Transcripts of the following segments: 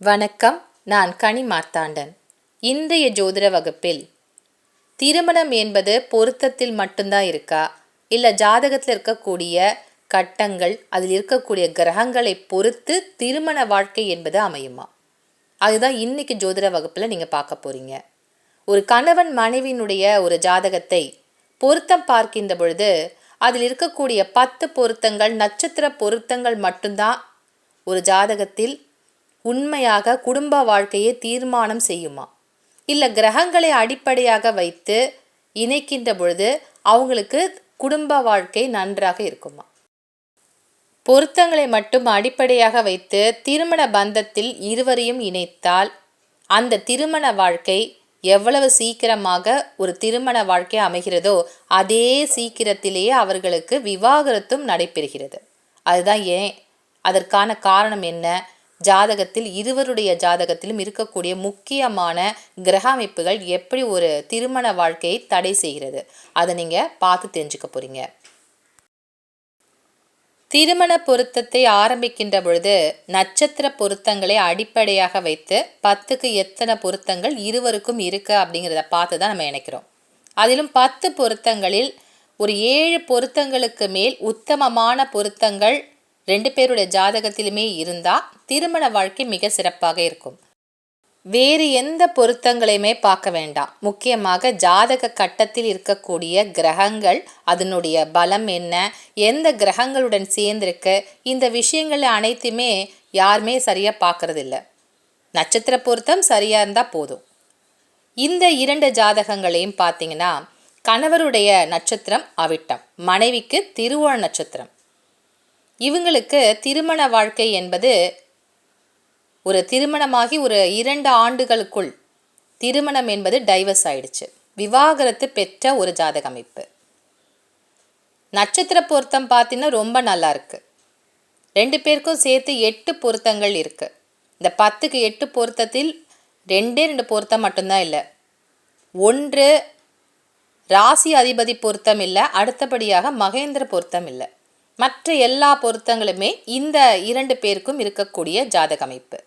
வணக்கம் நான் கனி மார்த்தாண்டன். இன்றைய ஜோதிட வகுப்பில் திருமணம் என்பது பொருத்தத்தில் மட்டும்தான் இருக்கா? இல்லை ஜாதகத்தில் இருக்கக்கூடிய கட்டங்கள் அதில் இருக்கக்கூடிய கிரகங்களை பொறுத்து திருமண வாழ்க்கை என்பது அமையுமா? அதுதான் இன்னைக்கு ஜோதிட வகுப்பில் நீங்கள் பார்க்க போகிறீங்க ஒரு கணவன் மனைவியினுடைய ஒரு ஜாதகத்தை பொருத்தம் பார்க்கின்ற பொழுது அதில் இருக்கக்கூடிய பத்து பொருத்தங்கள் நட்சத்திர பொருத்தங்கள் மட்டும்தான் ஒரு ஜாதகத்தில் உண்மையாக குடும்ப வாழ்க்கையை தீர்மானம் செய்யுமா? இல்லை கிரகங்களை அடிப்படையாக வைத்து இணைக்கின்ற பொழுது அவங்களுக்கு குடும்ப வாழ்க்கை நன்றாக இருக்குமா? பொருத்தங்களை மட்டும் அடிப்படையாக வைத்து திருமண பந்தத்தில் இருவரையும் இணைத்தால் அந்த திருமண வாழ்க்கை எவ்வளவு சீக்கிரமாக ஒரு திருமண வாழ்க்கை அமைகிறதோ அதே சீக்கிரத்திலேயே அவர்களுக்கு விவாகரத்தும் நடைபெறுகிறது. அதுதான் ஏன்? அதற்கான காரணம் என்ன? ஜாதகத்தில் இருவருடைய ஜாதகத்திலும் இருக்கக்கூடிய முக்கியமான கிரக அமைப்புகள் எப்படி ஒரு திருமண வாழ்க்கையை தடை செய்கிறது? அதை நீங்கள் பார்த்து தெரிஞ்சுக்க போகிறீங்க திருமண பொருத்தத்தை ஆரம்பிக்கின்ற பொழுது நட்சத்திர பொருத்தங்களை அடிப்படையாக வைத்து பத்துக்கு எத்தனை பொருத்தங்கள் இருவருக்கும் இருக்கு அப்படிங்கிறத பார்த்து தான் நம்ம நினைக்கிறோம் அதிலும் பத்து பொருத்தங்களில் ஒரு ஏழு பொருத்தங்களுக்கு மேல் உத்தமமான பொருத்தங்கள் ரெண்டு பேருடைய ஜாதகத்திலுமே இருந்தால் திருமண வாழ்க்கை மிக சிறப்பாக இருக்கும். வேறு எந்த பொருத்தங்களையுமே பார்க்க வேண்டாம். முக்கியமாக ஜாதக கட்டத்தில் இருக்கக்கூடிய கிரகங்கள் அதனுடைய பலம் என்ன எந்த கிரகங்களுடன் சேர்ந்திருக்கு இந்த விஷயங்கள் அனைத்துமே யாருமே சரியாக பார்க்கறதில்ல. நட்சத்திர பொருத்தம் சரியாக இருந்தால் போதும். இந்த இரண்டு ஜாதகங்களையும் பார்த்தீங்கன்னா கணவருடைய நட்சத்திரம் அவிட்டம் மனைவிக்கு திருவோண நட்சத்திரம். இவங்களுக்கு திருமண வாழ்க்கை என்பது ஒரு திருமணமாகி ஒரு இரண்டு ஆண்டுகளுக்குள் திருமணம் என்பது டைவர்ஸ் ஆயிடுச்சு. விவாகரத்து பெற்ற ஒரு ஜாதக அமைப்பு. நட்சத்திர பொருத்தம் பார்த்தீங்கன்னா ரொம்ப நல்லா இருக்கு. ரெண்டு பேருக்கும் சேர்த்து எட்டு பொருத்தங்கள் இருக்கு. இந்த பத்துக்கு எட்டு பொருத்தத்தில் ரெண்டே ரெண்டு பொருத்தம் மட்டும்தான் இல்லை. ஒன்று ராசி அதிபதி பொருத்தம் இல்லை அடுத்தபடியாக மகேந்திர பொருத்தம் இல்லை. மற்ற எல்லா பொருத்தங்களுமே இந்த இரண்டு பேருக்கும் இருக்கக்கூடிய ஜாதக அமைப்பு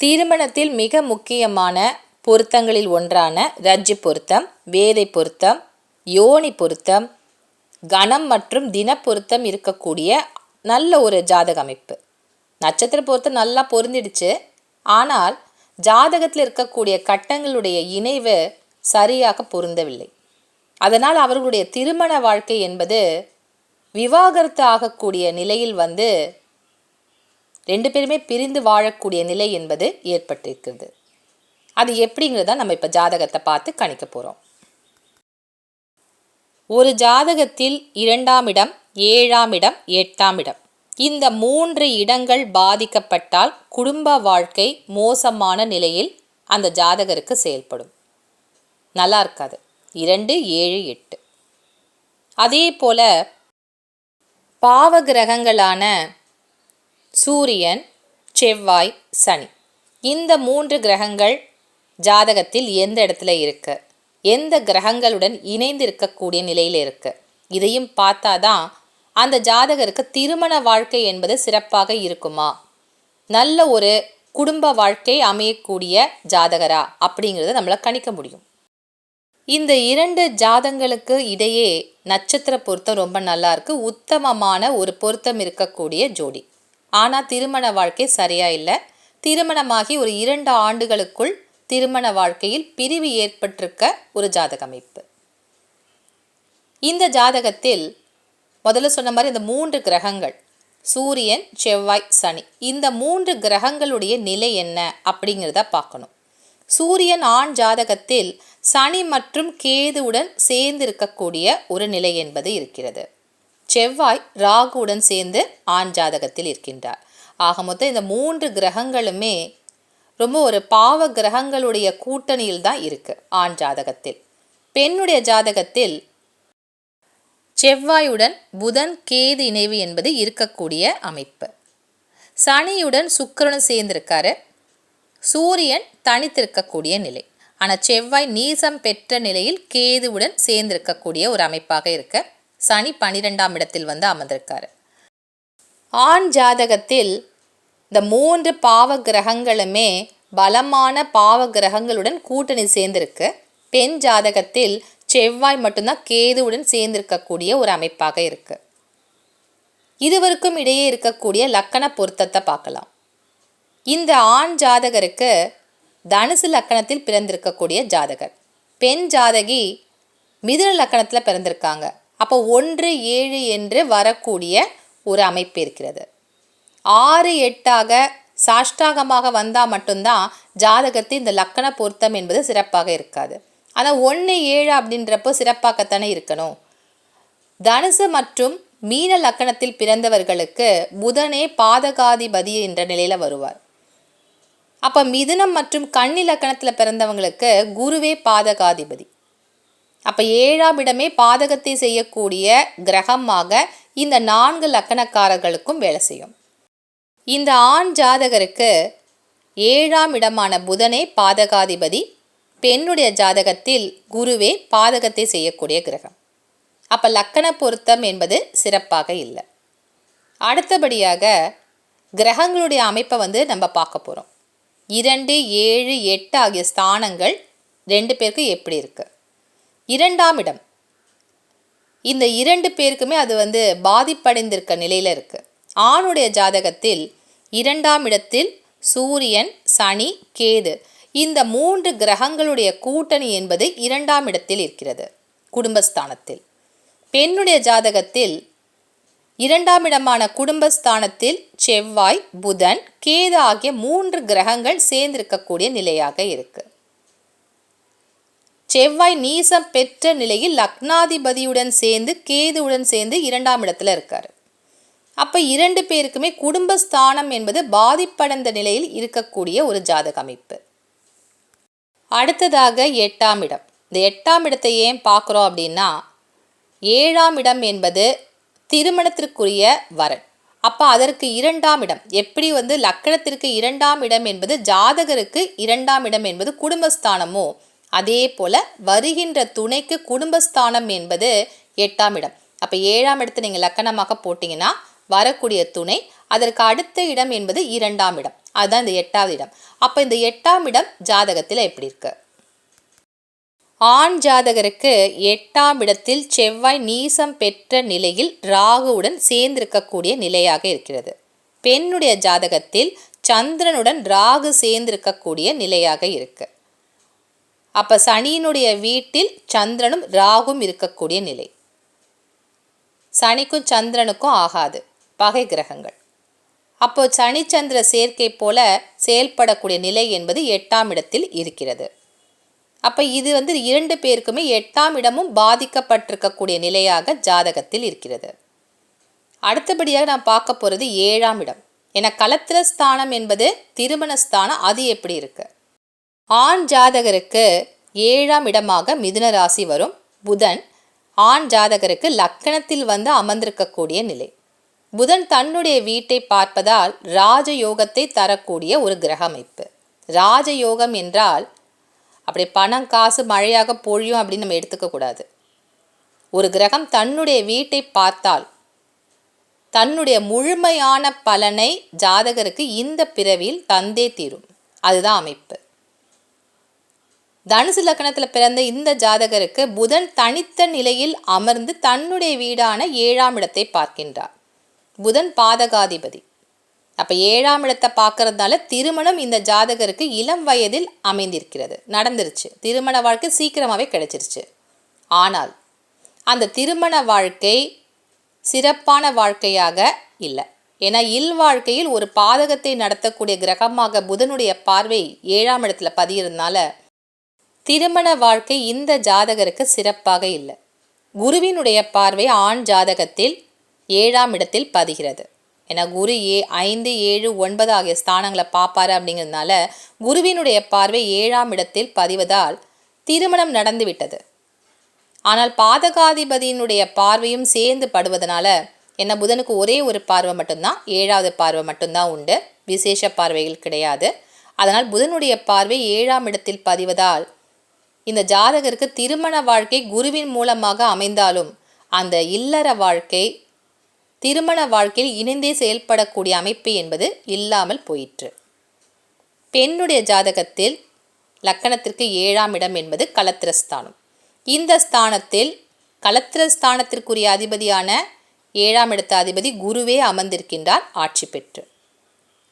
திருமணத்தில் மிக முக்கியமான பொருத்தங்களில் ஒன்றான ரஜ்ஜு பொருத்தம் வேதை பொருத்தம் யோனி பொருத்தம் கணம் மற்றும் தின பொருத்தம் இருக்கக்கூடிய நல்ல ஒரு ஜாதக அமைப்பு நட்சத்திர பொருத்தம் நல்லா பொருந்திடுச்சு. ஆனால் ஜாதகத்தில் இருக்கக்கூடிய கட்டங்களுடைய இணைவு சரியாக பொருந்தவில்லை. அதனால் அவர்களுடைய திருமண வாழ்க்கை என்பது விவாகரத்து ஆகக்கூடிய நிலையில் வந்து ரெண்டு பேருமே பிரிந்து வாழக்கூடிய நிலை என்பது ஏற்பட்டிருக்கிறது. அது எப்படிங்கிறத நம்ம இப்போ ஜாதகத்தை பார்த்து கணிக்க போகிறோம் ஒரு ஜாதகத்தில் இரண்டாம் இடம் ஏழாம் இடம் எட்டாம் இடம். இந்த மூன்று இடங்கள் பாதிக்கப்பட்டால் குடும்ப வாழ்க்கை மோசமான நிலையில் அந்த ஜாதகருக்கு செயல்படும். நல்லா இருக்காது. இரண்டு ஏழு எட்டு. அதே போல் பாவ கிரகங்களான சூரியன் செவ்வாய் சனி. இந்த மூன்று கிரகங்கள் ஜாதகத்தில் எந்த இடத்துல இருக்கு? எந்த கிரகங்களுடன் இணைந்து இருக்கக்கூடிய நிலையில் இருக்கு? இதையும் பார்த்தாதான் அந்த ஜாதகருக்கு திருமண வாழ்க்கை என்பது சிறப்பாக இருக்குமா? நல்ல ஒரு குடும்ப வாழ்க்கை அமையக்கூடிய ஜாதகரா? அப்படிங்கிறத நம்மளை கணிக்க முடியும். இந்த இரண்டு ஜாதங்களுக்கு இடையே நட்சத்திர பொருத்தம் ரொம்ப நல்லா இருக்கு உத்தமமான ஒரு பொருத்தம் இருக்கக்கூடிய ஜோடி. ஆனால் திருமண வாழ்க்கை சரியா இல்லை. திருமணமாகி ஒரு இரண்டு ஆண்டுகளுக்குள் திருமண வாழ்க்கையில் பிரிவு ஏற்பட்டிருக்க ஒரு ஜாதக அமைப்பு இந்த ஜாதகத்தில் முதல்ல சொன்ன மாதிரி இந்த மூன்று கிரகங்கள் சூரியன் செவ்வாய் சனி. இந்த மூன்று கிரகங்களுடைய நிலை என்ன அப்படிங்கிறத பார்க்கணும். சூரியன் ஆண் ஜாதகத்தில் சனி மற்றும் கேதுவுடன் சேர்ந்து இருக்கக்கூடிய ஒரு நிலை என்பது இருக்கிறது. செவ்வாய் ராகுவுடன் சேர்ந்து ஆண் ஜாதகத்தில் இருக்கின்றார். ஆக மொத்தம் இந்த மூன்று கிரகங்களுமே ரொம்ப ஒரு பாவ கிரகங்களுடைய கூட்டணியில் தான் இருக்கு ஆண் ஜாதகத்தில். பெண்ணுடைய ஜாதகத்தில் செவ்வாயுடன் புதன் கேது இணைவு என்பது இருக்கக்கூடிய அமைப்பு. சனியுடன் சுக்கரனும் சேர்ந்திருக்காரு. சூரியன் தனித்திருக்கக்கூடிய நிலை. ஆனால் செவ்வாய் நீசம் பெற்ற நிலையில் கேதுவுடன் சேர்ந்திருக்கக்கூடிய ஒரு அமைப்பாக இருக்க சனி பனிரெண்டாம் இடத்தில் வந்து அமர்ந்திருக்காரு. ஆண் ஜாதகத்தில் இந்த மூன்று பாவ கிரகங்களுமே பலமான பாவ கிரகங்களுடன் கூட்டணி சேர்ந்திருக்கு. பெண் ஜாதகத்தில் செவ்வாய் மட்டும்தான் கேதுவுடன் சேர்ந்திருக்கக்கூடிய ஒரு அமைப்பாக இருக்கு. இதுவருக்கும் இடையே இருக்கக்கூடிய லக்கண பொருத்தத்தை பார்க்கலாம். இந்த ஆண் ஜாதகருக்கு தனுசு லக்கணத்தில் பிறந்திருக்கக்கூடிய ஜாதகர். பெண் ஜாதகி மிதுன லக்கணத்தில் பிறந்திருக்காங்க. அப்போ ஒன்று ஏழு என்று வரக்கூடிய ஒரு அமைப்பு இருக்கிறது. ஆறு எட்டாக சாஷ்டாகமாக வந்தால் மட்டும்தான் ஜாதகத்தில் இந்த லக்கண பொருத்தம் என்பது சிறப்பாக இருக்காது. ஆனால் ஒன்று ஏழு அப்படின்றப்போ சிறப்பாகத்தானே இருக்கணும். தனுசு மற்றும் மீன லக்கணத்தில் பிறந்தவர்களுக்கு புதனே பாதகாதிபதி என்ற நிலையில் வருவார். அப்போ மிதுனம் மற்றும் கண் லக்கணத்தில் பிறந்தவங்களுக்கு குருவே பாதகாதிபதி. அப்போ ஏழாம் இடமே பாதகத்தை செய்யக்கூடிய கிரகமாக இந்த நான்கு லக்கணக்காரர்களுக்கும் வேலை செய்யும். இந்த ஆண் ஜாதகருக்கு ஏழாம் இடமான புதனே பாதகாதிபதி பெண்ணுடைய ஜாதகத்தில் குருவே பாதகத்தை செய்யக்கூடிய கிரகம். அப்போ லக்கண பொருத்தம் என்பது சிறப்பாக இல்லை. அடுத்தபடியாக கிரகங்களுடைய அமைப்பை வந்து நம்ம பார்க்க போகிறோம் இரண்டு ஏழு எட்டு ஆகிய ஸ்தானங்கள் ரெண்டு பேருக்கு எப்படி இருக்கு? இரண்டாம் இடம். இந்த இரண்டு பேருக்குமே அது வந்து பாதிப்படைந்திருக்க நிலையில் இருக்குது ஆணுடைய ஜாதகத்தில் இரண்டாம் இடத்தில் சூரியன் சனி கேது. இந்த மூன்று கிரகங்களுடைய கூட்டணி என்பது இரண்டாம் இடத்தில் இருக்கிறது குடும்பஸ்தானத்தில். பெண்ணுடைய ஜாதகத்தில் இரண்டாம் இடமான குடும்பஸ்தானத்தில் செவ்வாய் புதன் கேது ஆகிய மூன்று கிரகங்கள் சேர்ந்திருக்கக்கூடிய நிலையாக இருக்கு. செவ்வாய் நீசம் பெற்ற நிலையில் லக்னாதிபதியுடன் சேர்ந்து கேதுவுடன் சேர்ந்து இரண்டாம் இடத்துல இருக்கார். அப்போ இரண்டு பேருக்குமே குடும்பஸ்தானம் என்பது பாதிப்படைந்த நிலையில் இருக்கக்கூடிய ஒரு ஜாதக அமைப்பு. அடுத்ததாக எட்டாம் இடம். இந்த எட்டாம் இடத்தை ஏன் பார்க்குறோம் அப்படின்னா ஏழாம் இடம் என்பது திருமணத்திற்குரிய வரன். அப்போ அதற்கு இரண்டாம் இடம். எப்படி வந்து லக்கணத்திற்கு இரண்டாம் இடம் என்பது ஜாதகருக்கு இரண்டாம் இடம் என்பது குடும்பஸ்தானமோ அதே போல வருகின்ற துணைக்கு குடும்பஸ்தானம் என்பது எட்டாம் இடம். அப்போ ஏழாம் இடத்தை நீங்கள் லக்கணமாக போட்டிங்கன்னா வரக்கூடிய துணை அதற்கு அடுத்த இடம் என்பது இரண்டாம் இடம். அதுதான் இந்த எட்டாவது இடம். அப்போ இந்த எட்டாம் இடம் ஜாதகத்தில் எப்படி இருக்குது ஆண் ஜாதகருக்கு எட்டாம் இடத்தில் செவ்வாய் நீசம் பெற்ற நிலையில் ராகுவுடன் சேர்ந்திருக்கக்கூடிய நிலையாக இருக்கிறது. பெண்ணுடைய ஜாதகத்தில் சந்திரனுடன் ராகு சேர்ந்திருக்கக்கூடிய நிலையாக இருக்கு. அப்ப சனியினுடைய வீட்டில் சந்திரனும் ராகும் இருக்கக்கூடிய நிலை. சனிக்கும் சந்திரனுக்கும் ஆகாது. பகை கிரகங்கள். அப்போ சனிச்சந்திர சேர்க்கை போல செயல்படக்கூடிய நிலை என்பது எட்டாம் இடத்தில் இருக்கிறது. அப்போ இது வந்து இரண்டு பேருக்குமே எட்டாம் இடமும் பாதிக்கப்பட்டிருக்கக்கூடிய நிலையாக ஜாதகத்தில் இருக்கிறது. அடுத்தபடியாக நான் பார்க்க போகிறது ஏழாம் இடம். ஏன்னா கலத்திர ஸ்தானம் என்பது திருமண ஸ்தானம் அது எப்படி இருக்கு? ஆண் ஜாதகருக்கு ஏழாம் இடமாக மிதுன ராசி வரும். புதன் ஆண் ஜாதகருக்கு லக்கணத்தில் வந்து அமர்ந்திருக்கக்கூடிய நிலை. புதன் தன்னுடைய வீட்டை பார்ப்பதால் ராஜயோகத்தை தரக்கூடிய ஒரு கிரக அமைப்பு ராஜயோகம் என்றால் அப்படி பணம் காசு மழையாக பொழியும் அப்படின்னு நம்ம எடுத்துக்கக்கூடாது ஒரு கிரகம் தன்னுடைய வீட்டை பார்த்தால் தன்னுடைய முழுமையான பலனை ஜாதகருக்கு இந்த பிறவியில் தந்தே தீரும். அதுதான் அமைப்பு. தனுசு லக்கணத்தில் பிறந்த இந்த ஜாதகருக்கு புதன் தனித்த நிலையில் அமர்ந்து தன்னுடைய வீடான ஏழாம் இடத்தை பார்க்கின்றார். புதன் பாதகாதிபதி. அப்போ ஏழாம் இடத்தை பார்க்கறதுனால திருமணம் இந்த ஜாதகருக்கு இளம் வயதில் அமைந்திருக்கிறது. நடந்துருச்சு. திருமண வாழ்க்கை சீக்கிரமாகவே கிடைச்சிருச்சு. ஆனால் அந்த திருமண வாழ்க்கை சிறப்பான வாழ்க்கையாக இல்லை. ஏன்னா இல் வாழ்க்கையில் ஒரு பாதகத்தை நடத்தக்கூடிய கிரகமாக புதனுடைய பார்வை ஏழாம் இடத்துல பதியிருந்தனால திருமண வாழ்க்கை இந்த ஜாதகருக்கு சிறப்பாக இல்லை. குருவினுடைய பார்வை ஆண் ஜாதகத்தில் ஏழாம் இடத்தில் பதிகிறது. ஏன்னா குரு ஏ ஐந்து ஏழு ஒன்பது ஆகிய ஸ்தானங்களை பார்ப்பாரு அப்படிங்கிறதுனால குருவினுடைய பார்வை ஏழாம் இடத்தில் பதிவதால் திருமணம் நடந்துவிட்டது. ஆனால் பாதகாதிபதியினுடைய பார்வையும் சேர்ந்து படுவதனால என்ன புதனுக்கு ஒரே ஒரு பார்வை மட்டும்தான் ஏழாவது பார்வை மட்டும்தான் உண்டு. விசேஷ பார்வைகள் கிடையாது. அதனால் புதனுடைய பார்வை ஏழாம் இடத்தில் பதிவதால் இந்த ஜாதகருக்கு திருமண வாழ்க்கை குருவின் மூலமாக அமைந்தாலும் அந்த இல்லற வாழ்க்கை திருமண வாழ்க்கையில் இணைந்தே செயல்படக்கூடிய அமைப்பு என்பது இல்லாமல் போயிற்று. பெண்ணுடைய ஜாதகத்தில் லக்கணத்திற்கு ஏழாம் இடம் என்பது கலத்திரஸ்தானம். இந்த ஸ்தானத்தில் கலத்திரஸ்தானத்திற்குரிய அதிபதியான ஏழாம் இடத்த அதிபதி குருவே அமர்ந்திருக்கின்றார் ஆட்சி பெற்று.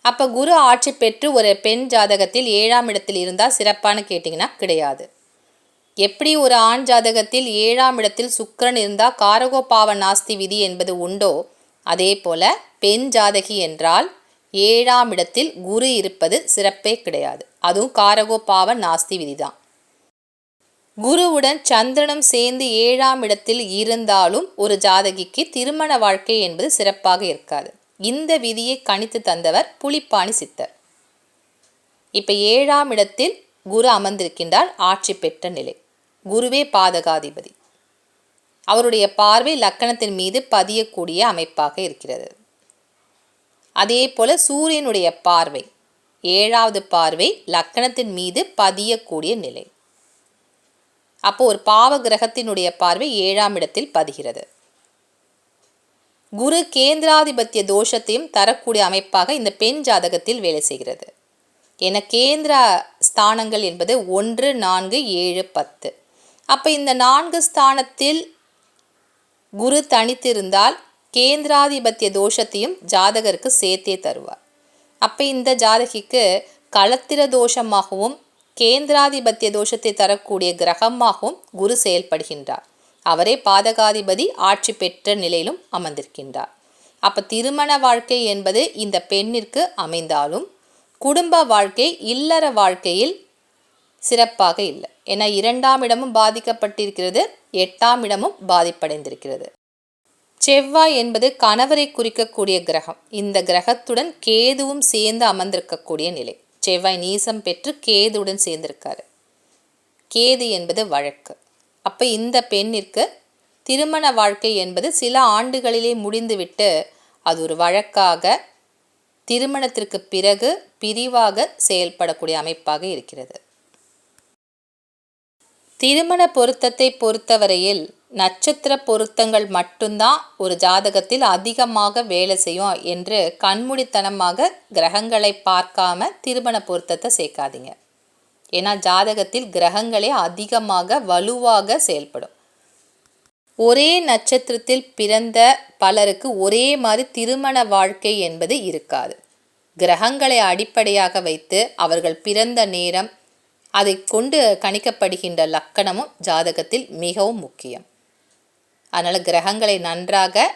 அப்போ குரு ஆட்சி பெற்று ஒரு பெண் ஜாதகத்தில் ஏழாம் இடத்தில் இருந்தால் சிறப்பானு கேட்டிங்கன்னா கிடையாது. எப்படி ஒரு ஆண் ஜாதகத்தில் ஏழாம் இடத்தில் சுக்கரன் இருந்தால் காரகோபாவ நாஸ்தி விதி என்பது உண்டோ அதே போல பெண் ஜாதகி என்றால் ஏழாம் இடத்தில் குரு இருப்பது சிறப்பே கிடையாது. அதுவும் காரகோபாவ நாஸ்தி விதிதான். குருவுடன் சந்திரனும் சேர்ந்து ஏழாம் இடத்தில் இருந்தாலும் ஒரு ஜாதகிக்கு திருமண வாழ்க்கை என்பது சிறப்பாக இருக்காது. இந்த விதியை கணித்து தந்தவர் புலிப்பாணி சித்தர். இப்போ ஏழாம் இடத்தில் குரு அமர்ந்திருக்கின்றார் ஆட்சி பெற்ற நிலை. குருவே பாதகாதிபதி. அவருடைய பார்வை லக்கணத்தின் மீது பதியக்கூடிய அமைப்பாக இருக்கிறது. அதே போல சூரியனுடைய பார்வை ஏழாவது பார்வை லக்கணத்தின் மீது பதியக்கூடிய நிலை. அப்போ ஒரு பாவ கிரகத்தினுடைய பார்வை ஏழாம் இடத்தில் பதிகிறது. குரு கேந்திராதிபத்திய தோஷத்தையும் தரக்கூடிய அமைப்பாக இந்த பெண் ஜாதகத்தில் வேலை செய்கிறது. என கேந்திர ஸ்தானங்கள் என்பது ஒன்று நான்கு ஏழு பத்து. அப்போ இந்த நான்கு ஸ்தானத்தில் குரு தனித்திருந்தால் கேந்திராதிபத்திய தோஷத்தையும் ஜாதகருக்கு சேர்த்தே தருவார். அப்போ இந்த ஜாதகிக்கு களத்திர தோஷமாகவும் கேந்திராதிபத்திய தோஷத்தை தரக்கூடிய கிரகமாகவும் குரு செயல்படுகின்றார். அவரே பாதகாதிபதி ஆட்சி பெற்ற நிலையிலும் அமர்ந்திருக்கின்றார். அப்போ திருமண வாழ்க்கை என்பது இந்த பெண்ணிற்கு அமைந்தாலும் குடும்ப வாழ்க்கை இல்லற வாழ்க்கையில் சிறப்பாக இல்லை. என இரண்டாம் இடமும் பாதிக்கப்பட்டிருக்கிறது எட்டாம் இடமும் பாதிப்படைந்திருக்கிறது. செவ்வாய் என்பது கணவரை குறிக்கக்கூடிய கிரகம். இந்த கிரகத்துடன் கேதுவும் சேர்ந்து அமர்ந்திருக்கக்கூடிய நிலை. செவ்வாய் நீசம் பெற்று கேதுவுடன் சேர்ந்திருக்காரு. கேது என்பது வழக்கு. அப்போ இந்த பெண்ணிற்கு திருமண வாழ்க்கை என்பது சில ஆண்டுகளிலே முடிந்துவிட்டு அது ஒரு வழக்காக திருமணத்திற்கு பிறகு பிரிவாக செயல்படக்கூடிய அமைப்பாக இருக்கிறது. திருமண பொருத்தத்தை பொறுத்தவரையில் நட்சத்திர பொருத்தங்கள் மட்டும்தான் ஒரு ஜாதகத்தில் அதிகமாக வேலை செய்யும் என்று கண்மூடித்தனமாக கிரகங்களை பார்க்காம திருமண பொருத்தத்தை சேர்க்காதீங்க. ஏன்னா ஜாதகத்தில் கிரகங்களே அதிகமாக வலுவாக செயல்படும். ஒரே நட்சத்திரத்தில் பிறந்த பலருக்கு ஒரே மாதிரி திருமண வாழ்க்கை என்பது இருக்காது. கிரகங்களை அடிப்படையாக வைத்து அவர்கள் பிறந்த நேரம் அதை கொண்டு கணிக்கப்படுகின்ற லக்கணமும் ஜாதகத்தில் மிகவும் முக்கியம். அதனால் கிரகங்களை நன்றாக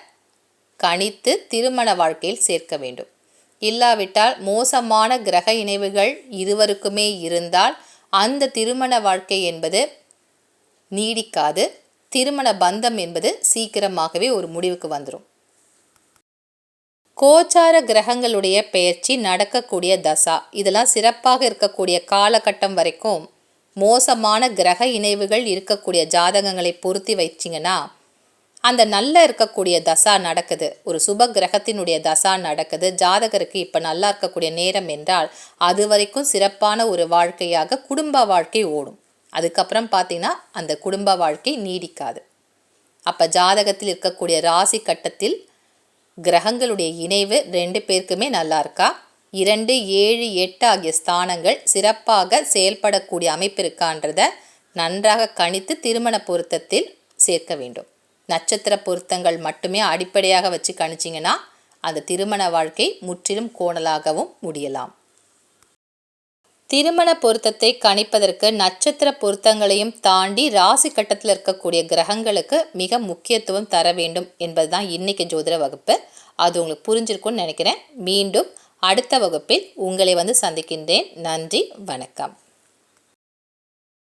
கணித்து திருமண வாழ்க்கையில் சேர்க்க வேண்டும். இல்லாவிட்டால் மோசமான கிரக இணைவுகள் இருவருக்குமே இருந்தால் அந்த திருமண வாழ்க்கை என்பது நீடிக்காது. திருமண பந்தம் என்பது சீக்கிரமாகவே ஒரு முடிவுக்கு வந்துடும் கோச்சார கிரகங்களுடைய பெயர்ச்சி நடக்கக்கூடிய தசா. இதெல்லாம் சிறப்பாக இருக்கக்கூடிய காலகட்டம் வரைக்கும் மோசமான கிரக இணைவுகள் இருக்கக்கூடிய ஜாதகங்களை பொருத்தி வச்சிங்கன்னா அந்த நல்ல இருக்கக்கூடிய தசா நடக்குது. ஒரு சுப கிரகத்தினுடைய தசா நடக்குது. ஜாதகருக்கு இப்போ நல்லா இருக்கக்கூடிய நேரம் என்றால் அது வரைக்கும் சிறப்பான ஒரு வாழ்க்கையாக குடும்ப வாழ்க்கை ஓடும். அதுக்கப்புறம் பார்த்தீங்கன்னா அந்த குடும்ப வாழ்க்கை நீடிக்காது. அப்போ ஜாதகத்தில் இருக்கக்கூடிய ராசி கட்டத்தில் கிரகங்களுடைய இணைவு ரெண்டு பேருக்குமே நல்லா இருக்கா? இரண்டு ஏழு எட்டு ஆகிய ஸ்தானங்கள் சிறப்பாக செயல்படக்கூடிய அமைப்பு இருக்கான்றத நன்றாக கணித்து திருமண பொருத்தத்தில் சேர்க்க வேண்டும். நட்சத்திர பொருத்தங்கள் மட்டுமே அடிப்படையாக வச்சு கணிச்சிங்கன்னா அந்த திருமண வாழ்க்கை முற்றிலும் கோணலாகவும் முடியலாம். திருமண பொருத்தத்தை கணிப்பதற்கு நட்சத்திர பொருத்தங்களையும் தாண்டி ராசி கட்டத்தில் இருக்கக்கூடிய கிரகங்களுக்கு மிக முக்கியத்துவம் தர வேண்டும் என்பதுதான் இன்னைக்கு ஜோதிட வகுப்பு. அது உங்களுக்கு புரிஞ்சிருக்கும்னு நினைக்கிறேன். மீண்டும் அடுத்த வகுப்பில் உங்களை வந்து சந்திக்கின்றேன். நன்றி வணக்கம்.